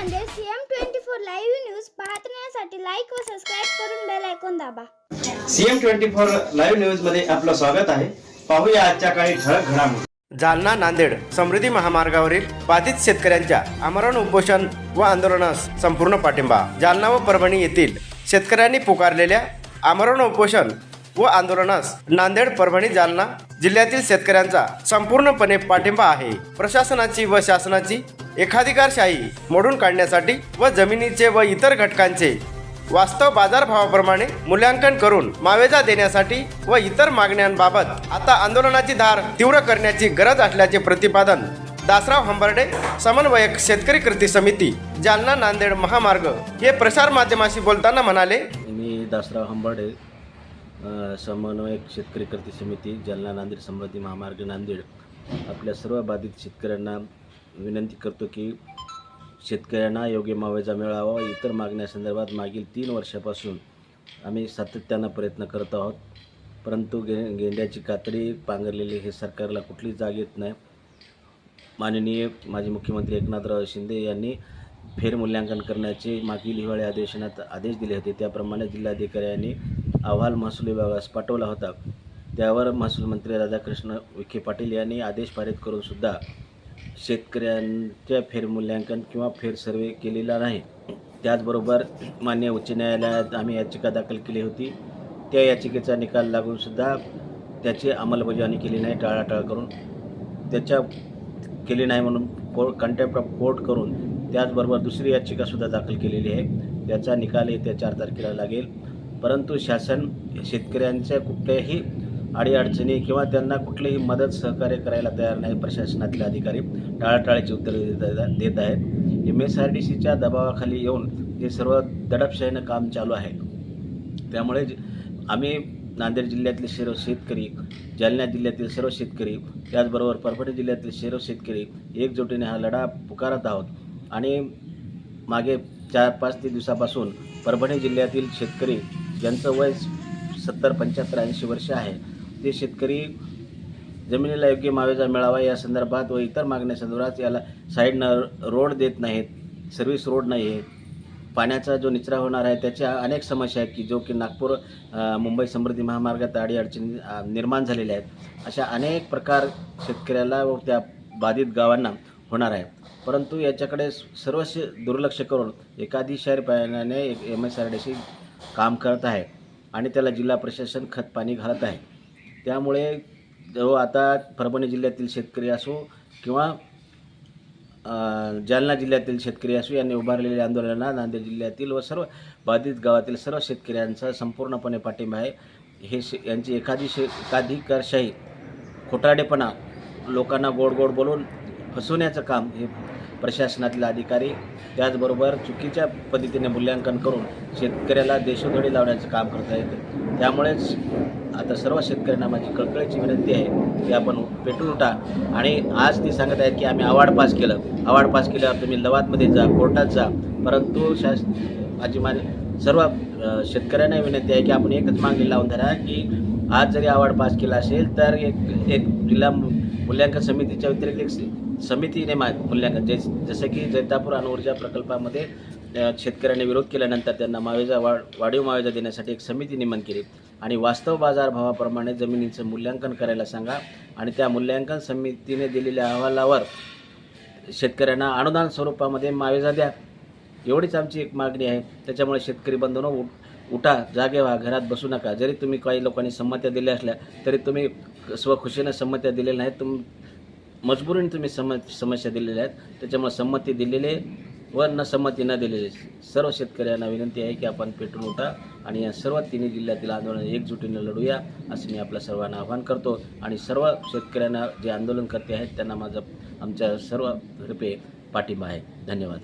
Nanded CM twenty four live news पाहण्यासाठी like व subscribe करून बेल ऐकून दाबा. सीएम ट्वेंटी फोर लाईव्ह न्यूजमध्ये आपलं स्वागत आहे. पाहूया आजच्या काही ठळक घडामोडी. जालना नांदेड समृद्धी महामार्गावरील बाधित शेतकऱ्यांच्या आमरण उपोषण व आंदोलनास संपूर्ण पाठिंबा. जालना व परभणी येथील शेतकऱ्यांनी पुकारलेल्या आमरण उपोषण व आंदोलनास नांदेड परभणी जालना जिल्ह्यातील शेतकऱ्यांचा संपूर्णपणे पाठिंबा आहे. प्रशासनाची व शासनाची एकाधिकारशाही मोडून काढण्यासाठी व जमिनीचे व इतर घटकांचे वास्तव बाजारभावाप्रमाणे मूल्यांकन करून मावेजा देण्यासाठी व इतर मागण्यांबाबत आता आंदोलनाची धार तीव्र करण्याची गरज असल्याचे प्रतिपादन दासराव हंबर्डे समन्वयक शेतकरी कृती समिती जालना नांदेड महामार्ग हे प्रसार माध्यमाशी बोलताना म्हणाले मी दासराव हंबर्डे समन्वयक शेतकरी कृती समिती जालना नांदेड समृद्धी महामार्ग नांदेड आपल्या सर्व बाधित शेतकऱ्यांना विनंती करतो की शेतकऱ्यांना योग्य मावेजा मिळावा. व इतर मागण्यासंदर्भात मागील तीन वर्षापासून आम्ही सातत्यानं प्रयत्न करत आहोत. परंतु गे गेंड्याची कातडी पांघरलेली हे सरकारला कुठलीच जाग येत नाही. माननीय माजी मुख्यमंत्री एकनाथराव शिंदे यांनी फेरमूल्यांकन करण्याचे मागील हिवाळी अधिवेशनात आदेश दिले होते. त्याप्रमाणे जिल्हाधिकाऱ्यांनी अहवाल महसूल विभागास पाठवला होता. त्यावर महसूल मंत्री राधाकृष्ण विखे पाटील यांनी आदेश पारित करूनसुद्धा शेतकऱ्यांच्या फेरमूल्यांकन किंवा फेर सर्वे केलेला नाही. त्याचबरोबर मान्य उच्च न्यायालयात आम्ही याचिका दाखल केली होती. त्या याचिकेचा निकाल लागूनसुद्धा त्याची अंमलबजावणी केली नाही टाळाटाळ करून. त्याच्या केली नाही म्हणून को कंटेम्प्ट ऑफ कोर्ट करून त्याचबरोबर दुसरी याचिकासुद्धा दाखल केलेली आहे. त्याचा निकाल येत्या चार तारखेला लागेल. परंतु शासन शेतकऱ्यांच्या कुठल्याही अडीअडचणी किंवा त्यांना कुठलीही मदत सहकार्य करायला तयार नाही प्रशासनातले अधिकारी टाळाटाळीची उत्तरे देत देत आहेत. एम एस आर डी सीच्या दबावाखाली येऊन हे सर्व दडपशाहीनं काम चालू आहे. त्यामुळे आम्ही नांदेड जिल्ह्यातले सर्व शेतकरी जालना जिल्ह्यातील सर्व शेतकरी त्याचबरोबर परभणी जिल्ह्यातील सर्व शेतकरी एकजुटीने हा लढा पुकारत आहोत. आणि मागे चार पाच ते दिवसापासून परभणी जिल्ह्यातील शेतकरी ज्यांचं वय सत्तर पंच्याहत्तर ऐंशी वर्ष आहे ते शेतकरी जमिनीला योग्य मावेजा मिळावा या संदर्भात व इतर मागण्यासंदर्भात याला साईडनं रोड देत नाहीत सर्व्हिस रोड नाही आहे पाण्याचा जो निचरा होणार आहे त्याच्या अनेक समस्या आहेत की जो की नागपूर मुंबई समृद्धी महामार्गात आडी अडचणी निर्माण झालेल्या आहेत. अशा अनेक प्रकार शेतकऱ्याला व त्या बाधित गावांना होणार आहे परंतु याच्याकडे सर्वस्व दुर्लक्ष करून एकाधिशार पायाने M S R D C काम करत आहे आणि त्याला जिल्हा प्रशासन खतपाणी घालत आहे. त्यामुळे जो आता परभणी जिल्ह्यातील शेतकरी असो किंवा जालना जिल्ह्यातील शेतकरी असो यांनी उभारलेल्या आंदोलनांना नांदेड जिल्ह्यातील व सर्व बाधित गावातील सर्व शेतकऱ्यांचा संपूर्णपणे पाठिंबा आहे. हे शे यांची एखादी शे एकाधिकारशाही खोटाडेपणा लोकांना गोड गोड बोलून फसवण्याचं काम हे प्रशासनातील अधिकारी त्याचबरोबर चुकीच्या पद्धतीने मूल्यांकन करून शेतकऱ्याला देशोधडी लावण्याचं काम करत आहेत त्यामुळेच आता सर्व शेतकऱ्यांना माझी कळकळीची विनंती आहे की आपण पेटून उठा. आणि आज ती सांगत आहेत की आम्ही अवॉर्ड पास केलं. अवॉर्ड पास केल्यावर तुम्ही लवादमध्ये जा कोर्टात जा. परंतु शास माझी माझी सर्व शेतकऱ्यांना विनंती आहे की आपण एकच मागणी लावून धरा की आज जरी अवॉर्ड पास केला असेल तर एक एक जिल्हा मूल्यांकन समितीच्या व्यतिरिक्त एक समितीने मा मूल्यांकन जे जसं की जैतापूर अणुऊर्जा प्रकल्पामध्ये शेतकऱ्यांनी विरोध केल्यानंतर त्यांना मावेजा वाढ वाढीव मावेजा देण्यासाठी एक समिती नेमन केली. आणि वास्तव बाजारभावाप्रमाणे जमिनीचं मूल्यांकन करायला सांगा. आणि त्या मूल्यांकन समितीने दिलेल्या अहवालावर शेतकऱ्यांना अनुदान स्वरूपामध्ये मावेजा द्या. एवढीच आमची एक मागणी आहे. त्याच्यामुळे शेतकरी बंधूंनो उठ उठा जागे व्हा घरात बसू नका. जरी तुम्ही काही लोकांनी संमत्या दिल्या असल्या तरी तुम्ही स्वखुशीनं संमत्या दिलेल्या नाहीत. तुम मजबुरीने तुम्ही सम समस्या दिलेल्या आहेत. त्याच्यामुळे संमती दिलेले व न संमती न दिलेली सर्व शेतकऱ्यांना विनंती आहे की आपण पेटून उठा. आणि या सर्व तिन्ही जिल्ह्यातील आंदोलन एकजुटीनं लढूया असं मी आपल्या सर्वांना आवाहन करतो. आणि सर्व शेतकऱ्यांना जे आंदोलनकर्ते आहेत त्यांना माझं आमच्या सर्व तर्फे पाठिंबा आहे. धन्यवाद.